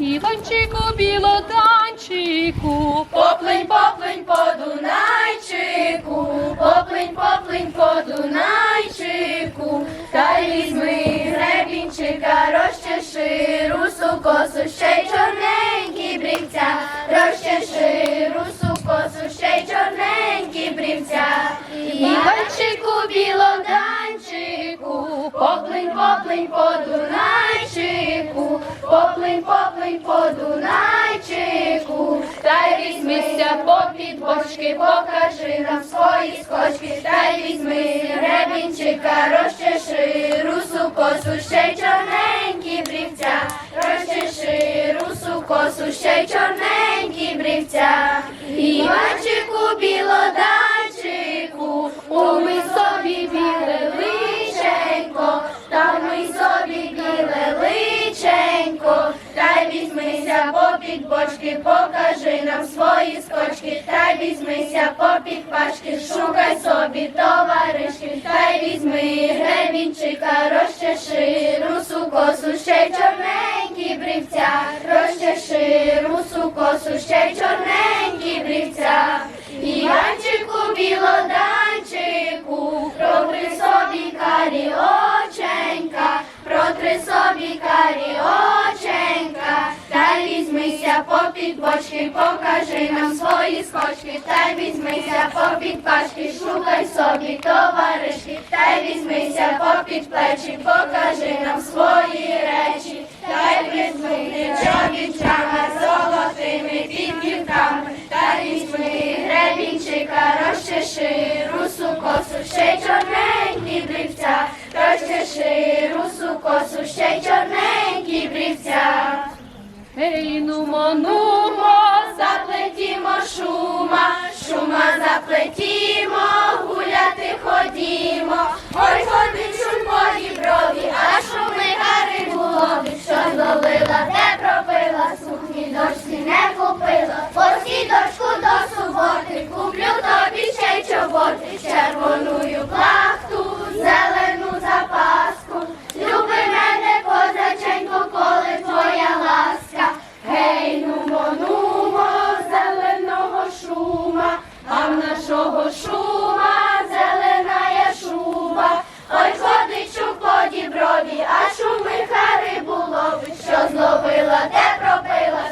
Іванчику, білоданчику, Поплинь, поплинь по Дунайчику, поплинь, поплинь по Дунайчику, та візьми гребінчика, розчеши русу косу, ще й чорненькі брівця, розчеши русу косу, ще й чорненькі брівця. Іванчику, білоданчику, поплинь, поплинь по Дунайчику, поплинь, поплинь по Дунайчику, та й візьмися попід бочки, покажи нам свої скочки, та й візьми гребінчика, розчеши русу косу, ще й чорненькі брівця, розчеши русу косу, ще й чорненькі брівця. Іванчику, білоданчику, умий візьмися попід бочки, покажи нам свої скочки, та візьмися попід пашки, шукай собі товаришки, та й візьми гребінчика, розчеши русу косу, ще чорненькі брівця, розчеши русу косу, ще чорненькі брівця. Іванчику, білоданчику, протри собі карі оченька, протри собі карі оченька, та візьмися попід бочки, покажи нам свої скочки, та візьмися попід пашки, шукай собі товаришки, та візьмися попід плечі, покажи нам свої речі, та візьми чобітчами золотими підківками, та візьми гребінчика, розчеши косу, ще чорненькі брівця, розчеши русу косу, ще чорненькі брівця. Ей, нумо, нумо, Заплетімо шума, шума заплетімо, гуляти ходімо. Ой, ходить шум брові, а шуми голові, що зловила, те пропила, сукні дочці не купила. Посій дочку до суботи, куплю тобі ще й чоботи, червоную плахту, зелену запаску. Люби мене, козаченько, коли твоя ласка. Гей, нумо, нумо, зеленого шума, а в нашого шума зелена я шуба. А шуми хари було, що зловила, де пропила,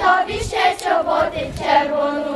куплю тобі ще чоботи, червоную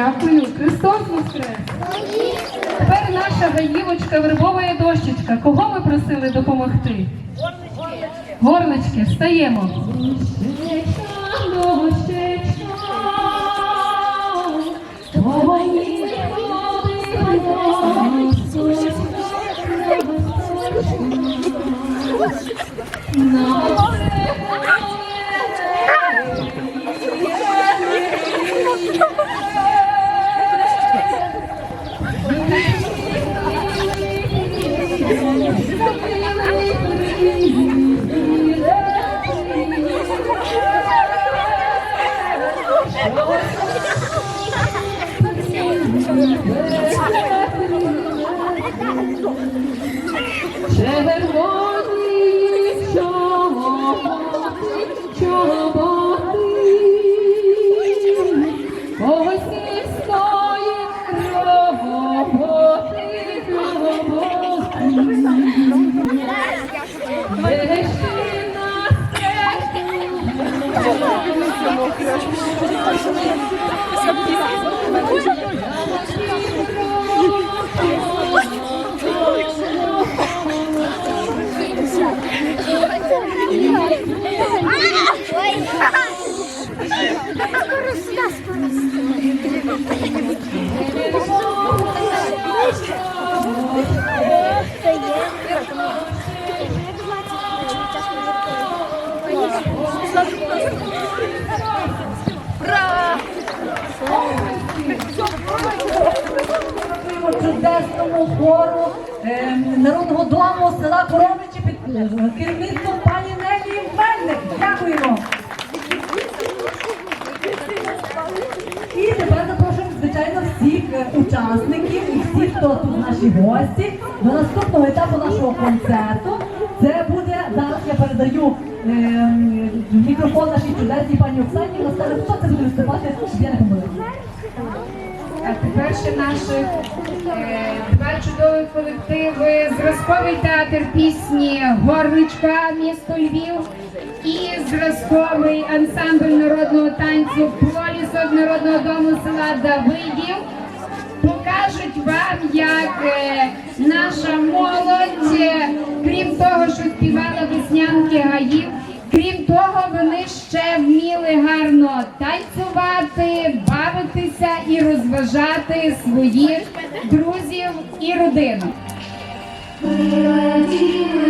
Дякую, Христос Воскрес! Тепер наша гаївочка вербовая дощечка. Кого ми просили допомогти? Горлички. палички, встаємо. Гущечка, Дякуємо чудесному хору е, народного дому села Коровичі під е, керівництвом пані Нелі Мельник. Дякуємо. І тепер запрошуємо, звичайно, всіх е, учасників і всіх, хто тут наші гості, до наступного етапу нашого концерту. Це буде зараз. Я передаю е, мікрофон нашій чудесній пані Оксані. Вона скаже, хто це буде виступати, я не помилилася. А тепер ще наших е, два чудові колективи зразковий театр пісні Горничка місто Львів і зразковий ансамбль народного танцю Пролісок народного дому села Давидів. Покажуть вам, як е, наша молодь, е, крім того, що співала веснянки гаїв, крім того, вони ще вміли гарно танцювати, бавитися і розважати своїх друзів і родину. Прилетіли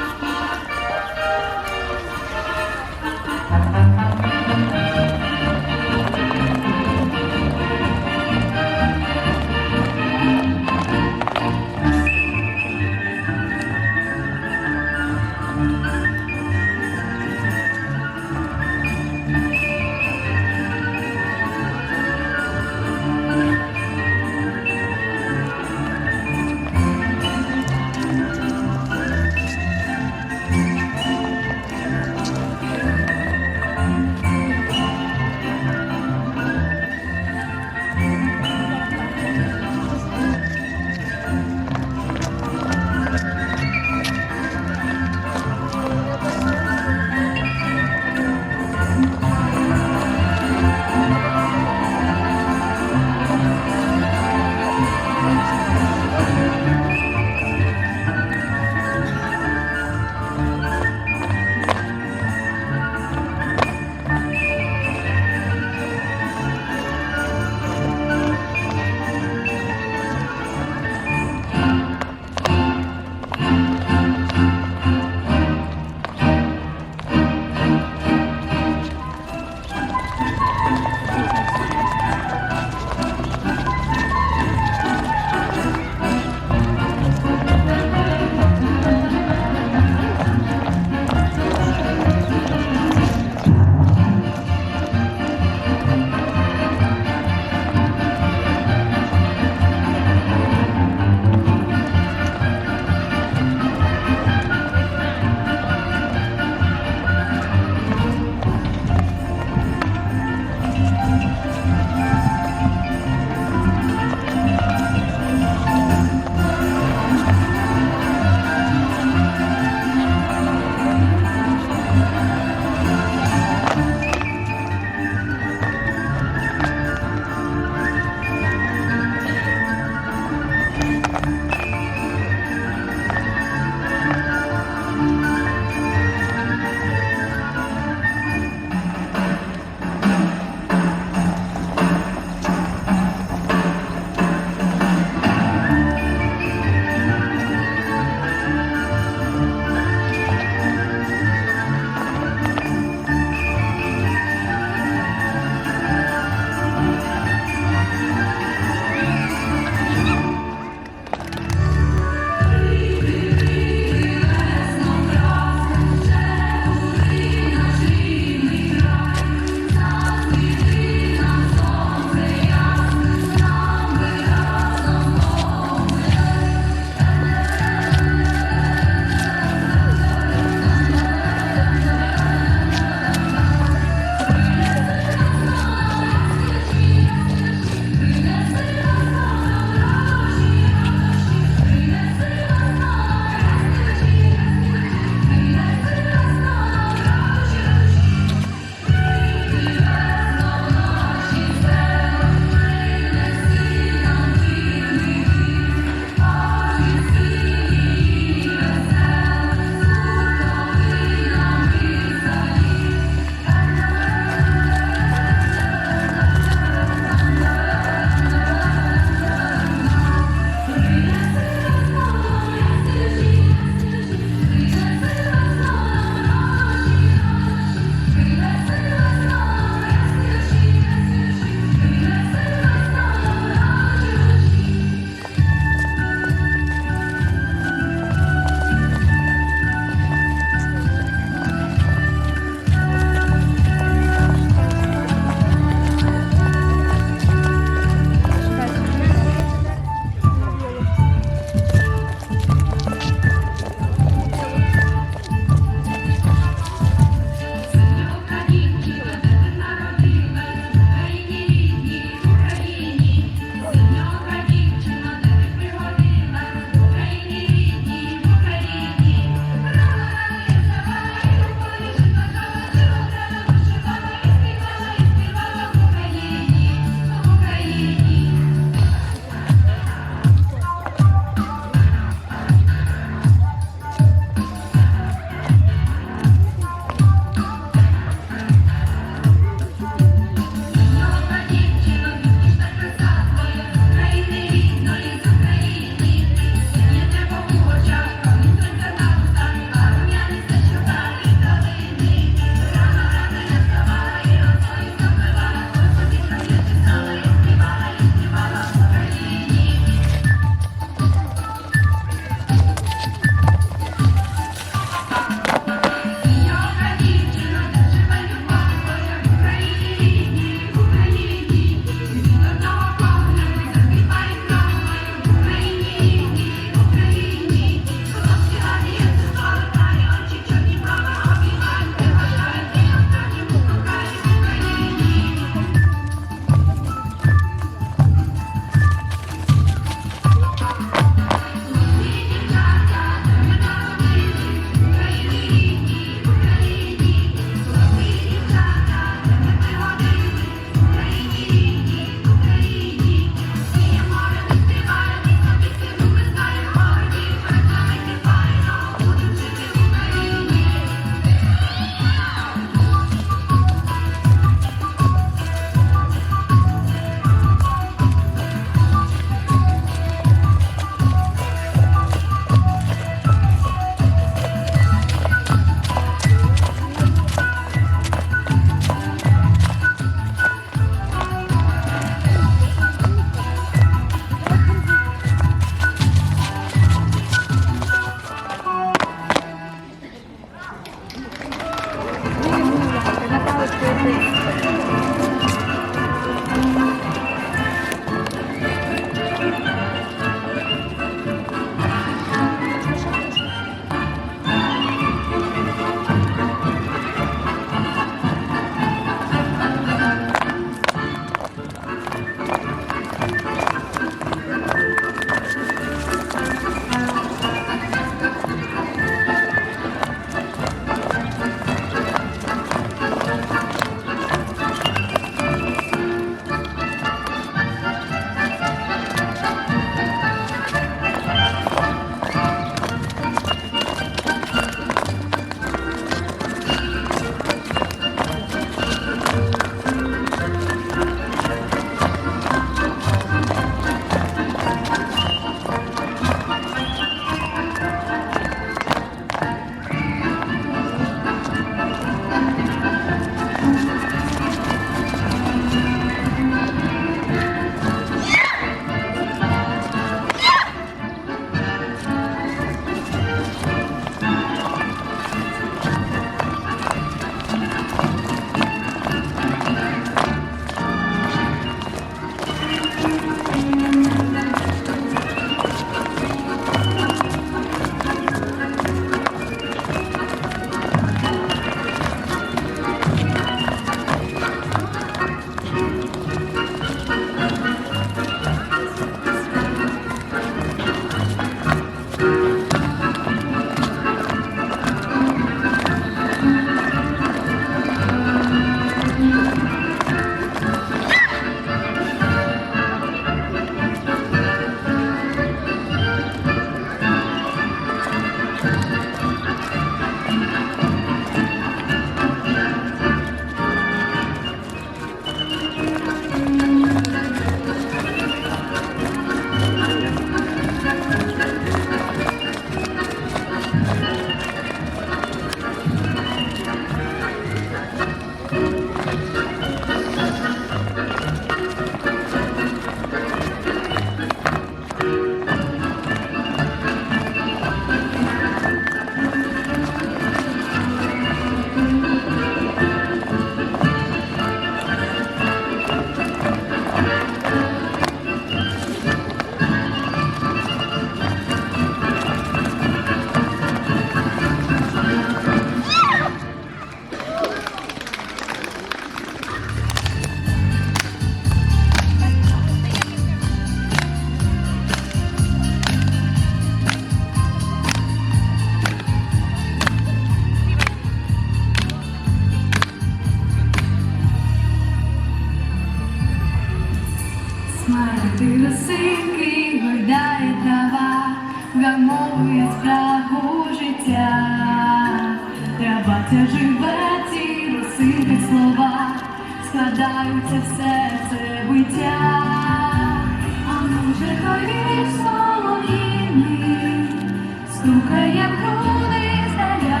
Б'є в груди заря,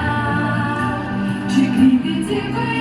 чи квіти ці?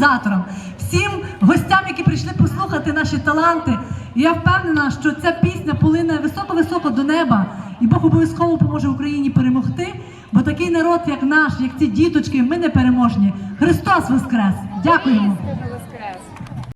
організаторам, всім гостям, які прийшли послухати наші таланти. І я впевнена, що ця пісня полине високо-високо до неба, і Бог обов'язково поможе Україні перемогти. Бо такий народ, як наш, як ці діточки, ми не переможні. Христос Воскрес! Дякуємо!